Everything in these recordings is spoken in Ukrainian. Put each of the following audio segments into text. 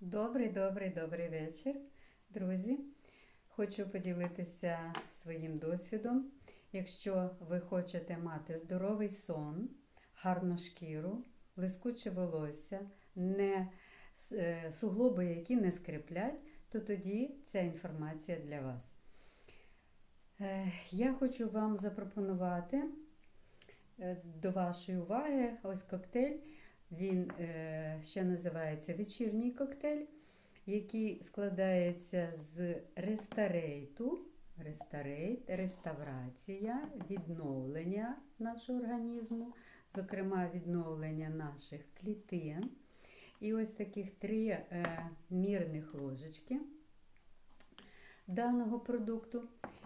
Добрий, добрий, добрий вечір, друзі. Хочу поділитися своїм досвідом. Якщо ви хочете мати здоровий сон, гарну шкіру, блискуче волосся, не е, суглоби, які не скриплять, то тоді ця інформація для вас. Е, Я хочу вам запропонувати е, до вашої уваги ось коктейль. Він е, ще називається вечірній коктейль, який складається з рестарейту, рестарейт, реставрація, відновлення нашого організму, зокрема відновлення наших клітин. І ось таких три е, мірних ложечки даного продукту,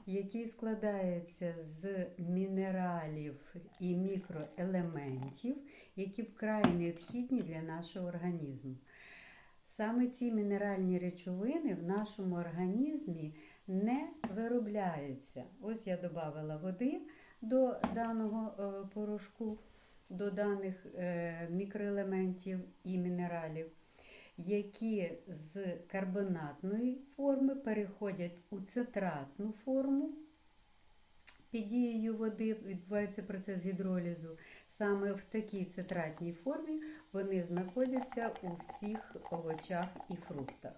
який складається з мінералів і мікроелементів, які вкрай необхідні для нашого організму. Саме ці мінеральні речовини в нашому організмі не виробляються. Ось я додала води до даного е, порошку, до даних е, мікроелементів і мінералів, які з карбонатної форми переходять у цитратну форму. Під дією води відбувається процес гідролізу. Саме в такій цитратній формі вони знаходяться у всіх овочах і фруктах.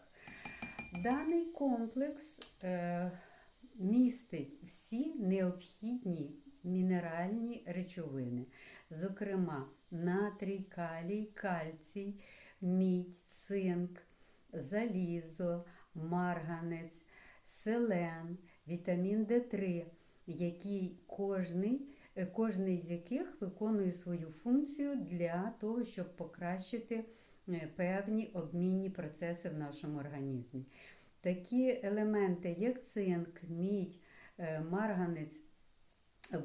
Даний комплекс е, містить всі необхідні мінеральні речовини, зокрема натрій, калій, кальцій, мідь, цинк, залізо, марганець, селен, вітамін Д3, який кожний, кожний з яких виконує свою функцію для того, щоб покращити е, певні обмінні процеси в нашому організмі. Такі елементи, як цинк, мідь, е, марганець,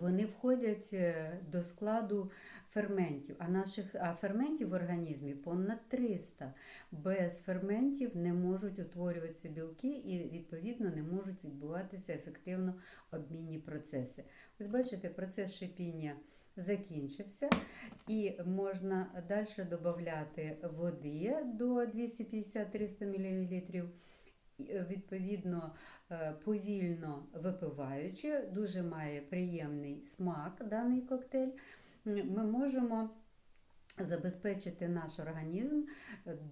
вони входять е, до складу ферментів, а наших а ферментів в організмі понад 300. Без ферментів не можуть утворюватися білки і, відповідно, не можуть відбуватися ефективно обмінні процеси. Ось бачите, процес шипіння закінчився, і можна далі додати води до 250-300 мл. Відповідно, е, повільно випиваючи, дуже має приємний смак даний коктейль. Ми можемо забезпечити наш організм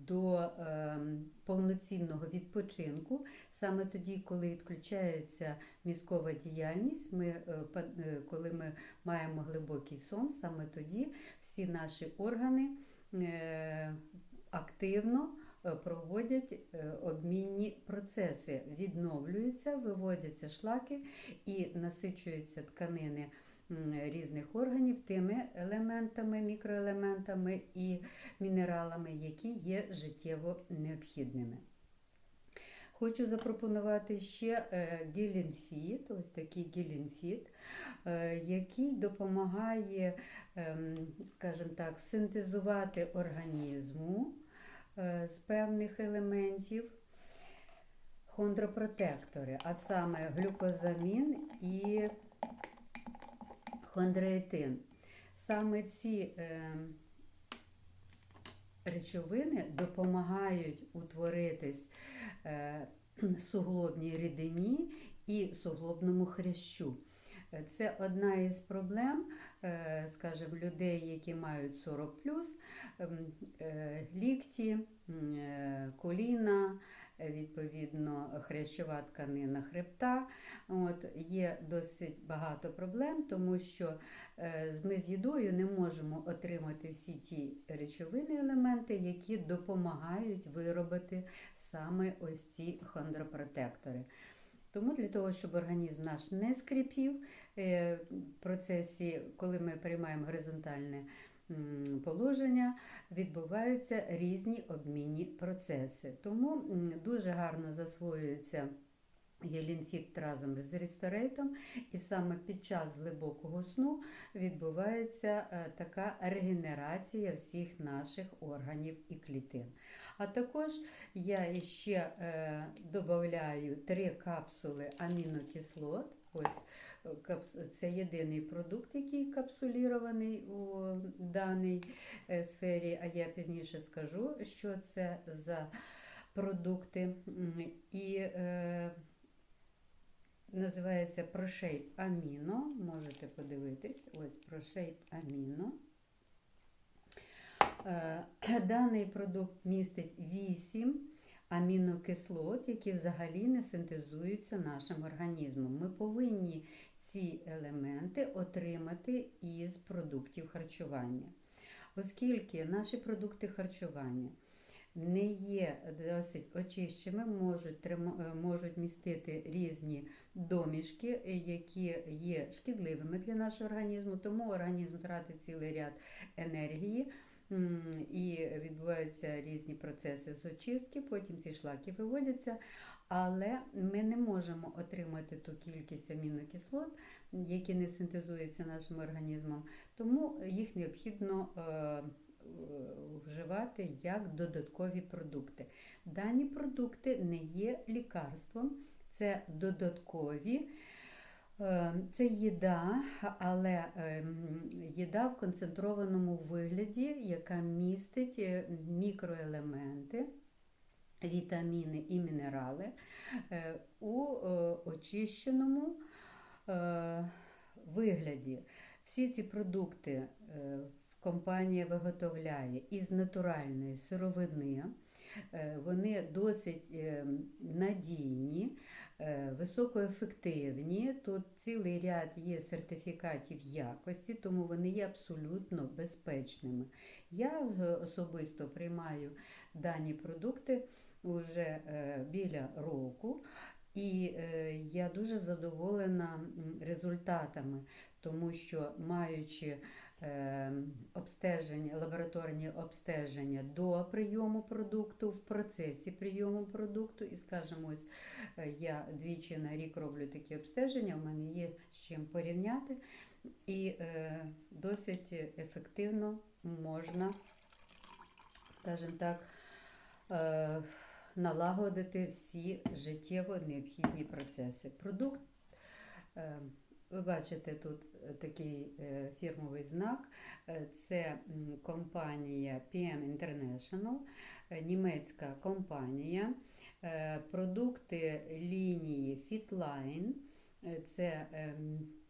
до е, повноцінного відпочинку. Саме тоді, коли відключається мізкова діяльність, ми, е, е, коли ми маємо глибокий сон, саме тоді всі наші органи е, активно е, проводять е, обмінні процеси, відновлюються, виводяться шлаки і насичуються тканини різних органів тими елементами, мікроелементами і мінералами, які є життєво необхідними. Хочу запропонувати ще е, гілінфіт, ось такий гілінфіт, е, який допомагає, ем, скажімо так, синтезувати організму е, з певних елементів хондропротектори, а саме глюкозамін і хондроїтин. Саме ці е, речовини допомагають утворитись е, суглобній рідині і суглобному хрящу. Це одна із проблем, е, скажімо, людей, які мають 40 лікті, м, е, коліна, е, відповідно, хрящова тканина хребта. От, є досить багато проблем, тому що е, ми з їдою не можемо отримати всі ті речовини, елементи, які допомагають виробити саме ось ці хондропротектори. Тому для того, щоб організм наш не скрипів е, в процесі, коли ми приймаємо горизонтальне положення, відбуваються різні обмінні процеси. Тому дуже гарно засвоюється гелінфікт разом з ресторейтом, і саме під час глибокого сну відбувається е, така регенерація всіх наших органів і клітин. А також я ще додаю 3 капсули амінокислот. Ось це єдиний продукт, який капсулірований у даній е, сфері, а я пізніше скажу, що це за продукти. І е, називається ProShape Amino. Можете подивитись. Ось ProShape Amino. Е, Даний продукт містить 8 амінокислот, які взагалі не синтезуються нашим організмом. Ми повинні ці елементи отримати із продуктів харчування. Оскільки наші продукти харчування не є досить очищеними, можуть, е, можуть містити різні домішки, які є шкідливими для нашого організму, тому організм тратить цілий ряд енергії. І відбуваються різні процеси з очистки, потім ці шлаки виводяться, але ми не можемо отримати ту кількість амінокислот, які не синтезуються нашим організмом, тому їх необхідно е, вживати як додаткові продукти. Дані продукти не є лікарством, це додаткові. Е, Це їда, але ем, їда в концентрованому вигляді, яка містить е, мікроелементи, вітаміни і мінерали е, у е, очищеному е, вигляді. Всі ці продукти е, компанія виготовляє із натуральної сировини. Е, Вони досить е, надійні, е, високоефективні. Тут цілий ряд є сертифікатів якості, тому вони є абсолютно безпечними. Я е, особисто приймаю дані продукти вже е, біля року. І е, я дуже задоволена результатами, тому що маючи е, обстеження, лабораторні обстеження до прийому продукту, в процесі прийому продукту, і скажімо, ось е, я двічі на рік роблю такі обстеження, у мене є з чим порівняти, і е, досить ефективно можна, скажімо так, е, налагодити всі життєво необхідні процеси. Продукт, е, ви бачите тут е, такий е, фірмовий знак. Е, Це компанія PM International, німецька компанія. Продукти лінії Fitline. Це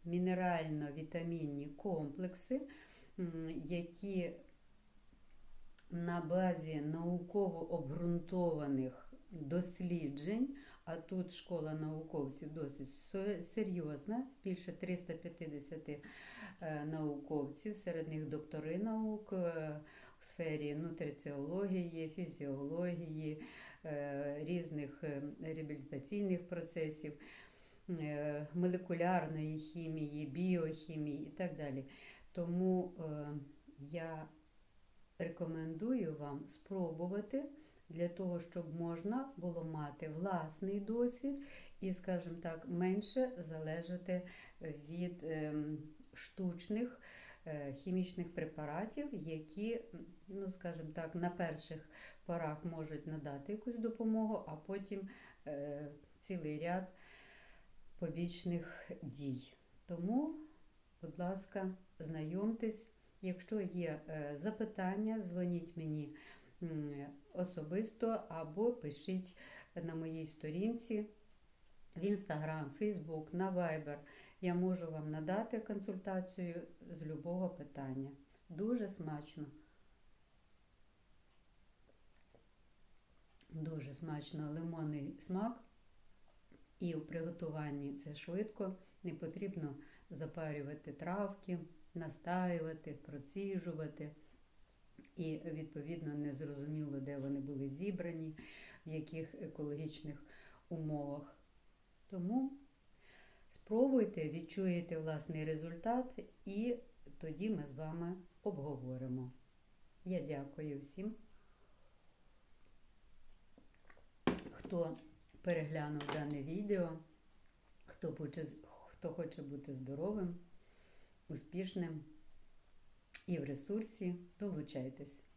мінерально-вітамінні комплекси, які на базі науково обґрунтованих досліджень, а тут школа науковців досить серйозна, більше 350 е, науковців, серед них доктори наук е, у сфері нутриціології, фізіології, е, різних е, реабілітаційних процесів, е, молекулярної хімії, біохімії і так далі. Тому е, я рекомендую вам спробувати для того, щоб можна було мати власний досвід і, скажімо так, менше залежати від ем, штучних е, хімічних препаратів, які, ну, скажімо так, на перших порах можуть надати якусь допомогу, а потім е, цілий ряд побічних дій. Тому, будь ласка, знайомтесь. Якщо є е, запитання, дзвоніть мені особисто або пишіть на моїй сторінці в Instagram, Facebook, на Viber. Я можу вам надати консультацію з любого питання. Дуже смачно. Дуже смачно лимонний смак. І у приготуванні це швидко, не потрібно запарювати травки, настаювати, проціжувати. І, відповідно, не зрозуміло, де вони були зібрані, в яких екологічних умовах. Тому спробуйте, відчуєте власний результат, і тоді ми з вами обговоримо. Я дякую всім, хто переглянув дане відео, хто хоче бути здоровим, успішним і в ресурсі, долучайтесь.